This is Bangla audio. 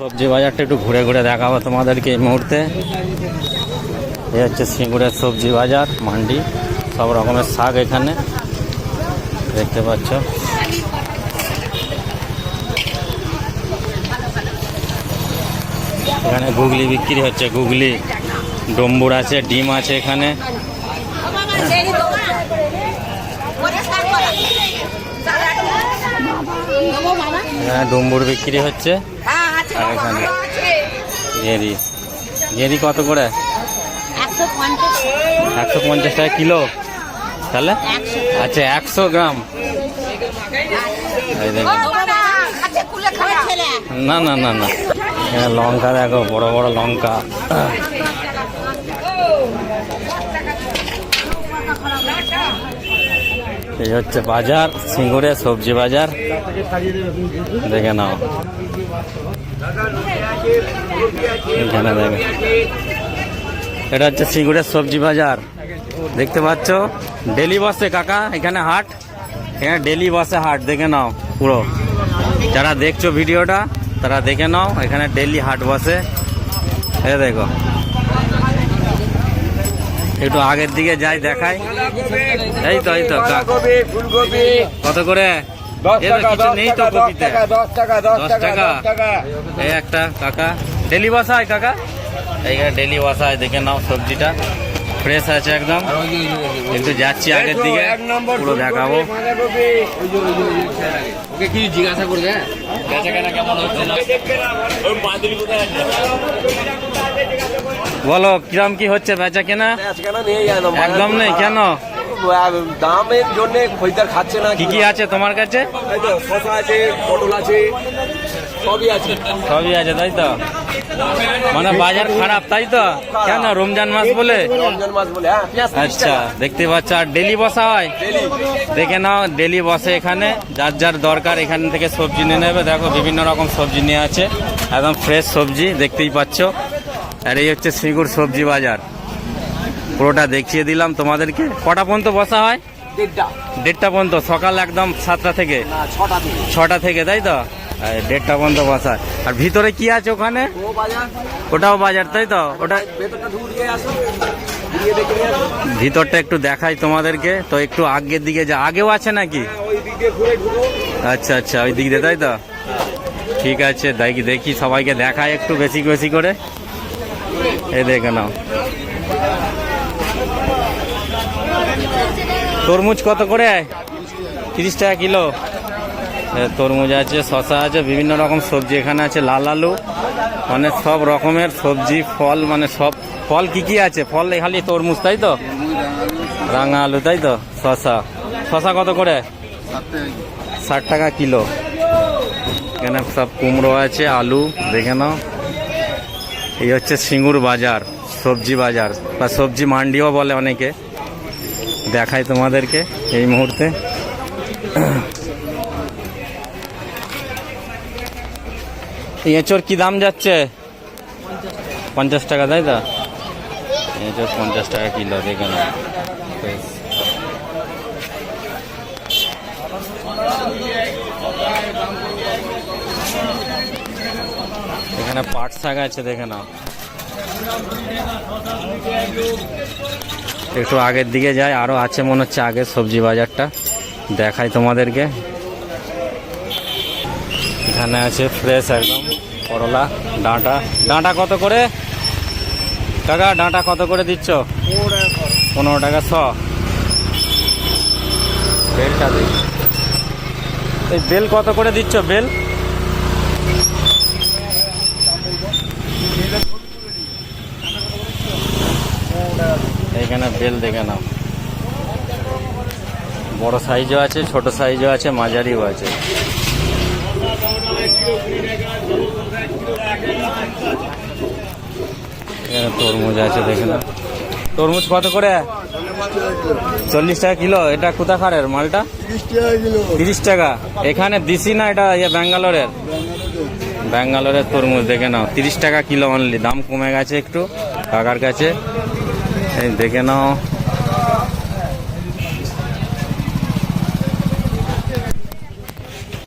সবজি বাজারটা একটু ঘুরে ঘুরে দেখাবো তোমাদেরকে এই মুহূর্তে। এই হচ্ছে সিঙ্গুরের সবজি বাজার, মান্ডি, সব রকমের শাক এখানে। দেখতে পাচ্ছ। এখানে গুগলি বিক্রি হচ্ছে, গুগলি। ডম্বুর আছে, ডিম আছে এখানে। এখানে ডম্বুর বিক্রি হচ্ছে। আর এখানে গেরি। গেরি কত করে? একশো পঞ্চাশ টাকা কিলো। তাহলে? আচ্ছা একশো গ্রাম। না না না না। লঙ্কা দেখো, বড় বড় লঙ্কা। এই হচ্ছে বাজার, সিঙ্গুরে সবজি বাজার। দেখে নাও। এখানে দেখে। এটা হচ্ছে সিঙ্গুরের সবজি বাজার। দেখতে পাচ্ছ? ডেলি বসে কাকা, এখানে হাট। এখানে ডেলি বসে হাট, দেখে নাও পুরো। যারা দেখছ ভিডিওটা, তারা দেখে নাও, এখানে ডেলি হাট বসে। এ দেখো। একটু আগের দিকে যাই দেখাই। এই তো এই তো ফুলকপি। কত করে? দশ কিছু নেই তো কপিতে। টাকা? দশ টাকা এই একটা কাকা। ডেলি বসায় কাকা? এইখানে ডেলি বসায় দেখে নাও সবজিটা। ফ্রেশ আছে একদম। একটু যাচ্ছি আগের দিকে। পুরো দেখাবো। ওকে কি জিজ্ঞাসা করবে? বেচা কেনা কেমন হচ্ছে? না বলো কিরম কি হচ্ছে বেচা কেনা একদম নেই কেন? দামের জন্য খরিদার খাচ্ছে না কি কি আছে তোমার কাছে? শশা আছে পটল আছে সবই আছে। সবই আছে তাই তো? মানে বাজার খারাপ তাই তো? কেন? রমজান মাস বলে? হ্যাঁ। আচ্ছা। দেখতে পাচ্ছ আর ডেলি বসা হয়? দেখে নাও ডেলি বসে এখানে যার যার দরকার এখান থেকে সবজি নিয়ে নেবে। দেখো বিভিন্ন রকম সবজি নিয়ে আছে একদম ফ্রেশ সবজি দেখতেই পাচ্ছ। আর এই হচ্ছে শ্রীগুড় সবজি বাজার। পুরোটা দেখিয়ে দিলাম তোমাদেরকে। কটা পর্যন্ত বসা হয়? দেড়টা পর্যন্ত সকাল একদম সাতটা থেকে? না ছটা থেকে। ছটা থেকে তাই তো? দেড়টা পর্যন্ত বসা আর ভিতরে কি আছে ওখানে? ওটাও বাজার, তাই তো? ওটা ভেতরটা একটু দেখাই তোমাদেরকে। তো একটু আগের দিকে যা আগেও আছে নাকি? আচ্ছা আচ্ছা ওই দিক দিয়ে, তাই তো? ঠিক আছে, দেখি দেখি সবাইকে দেখাই একটু বেশি বেশি করে। এ দেখে নাও। তরমুজ কত করে? তিরিশ টাকা কিলো। তরমুজ আছে শশা আছে, বিভিন্ন রকম সবজি এখানে আছে, লাল আলু মানে সব রকমের সবজি, ফল মানে সব, ফল কি কি আছে? ফল খালি তরমুজ, তাই তো? রাঙা আলু, তাই তো? শশা শশা কত করে? ষাট টাকা কিলো। এখানে সব কুমড়ো আছে, আলু, দেখে নাও। এই হচ্ছে সিঙ্গুর বাজার, সবজি বাজার, বা সবজি মান্ডিও বলে অনেকে। দেখাই তোমাদেরকে এই মুহূর্তে। এঁচোর কি দাম যাচ্ছে? পঞ্চাশ টাকা, তাই তো? এঁচোর পঞ্চাশ টাকা কিলো, দেখে বেশ। এখানে পাট শাক আছে, দেখে নাও। একটু আগের দিকে যাই, আরও আছে মনে হচ্ছে আগের সবজি বাজারটা। দেখাই তোমাদেরকে। এখানে আছে ফ্রেশ একদম, করলা, ডাঁটা। ডাঁটা কত করে? কাকা, ডাঁটা কত করে দিচ্ছ? পনেরো টাকা শ বেলটা এই বেল কত করে দিচ্ছ, বেল? এখানে বেল দেখে নাও। বড় সাইজও আছে, ছোট সাইজও আছে, মাঝারিও আছে। তরমুজ আছে, দেখে নাও। তরমুজ কত করে? চল্লিশ টাকা কিলো। এটা কোথাকারের মালটা? তিরিশ টাকা। এখানে দিছি না এটা ইয়ে ব্যাঙ্গালোরের? ব্যাঙ্গালোরের তরমুজ, দেখে নাও। তিরিশ টাকা কিলো অনলি দাম কমে গেছে একটু, কাকার কাছে। দেখে নাও।